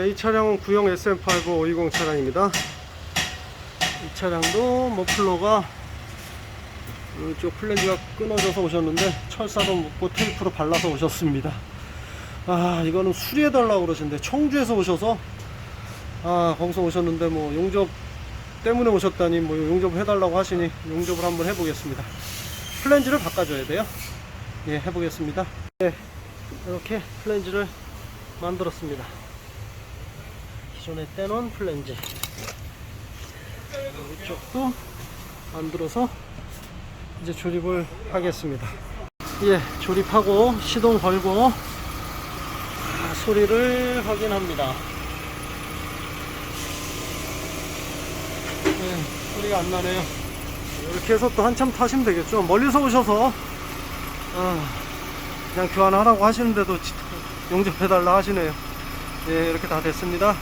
이 차량은 구형 SM85 520 차량입니다. 이 차량도 머플러가 이쪽 플랜지가 끊어져서 오셨는데 철사도 묶고 테이프로 발라서 오셨습니다. 아 이거는 수리해달라고 그러시는데 청주에서 오셔서 아 거기서 오셨는데 뭐 용접 때문에 오셨다니 뭐 용접을 해달라고 하시니 용접을 한번 해보겠습니다. 플랜지를 바꿔줘야 돼요. 예 해보겠습니다. 네 이렇게 플랜지를 만들었습니다. 기존에 떼놓은 플랜지. 이쪽도 만들어서 이제 조립을 하겠습니다. 예 조립하고 시동 걸고 아, 소리를 확인합니다. 예, 소리가 안 나네요. 이렇게 해서 또 한참 타시면 되겠죠? 멀리서 오셔서 아, 그냥 교환하라고 하시는데도 용접해달라 하시네요. 예 이렇게 다 됐습니다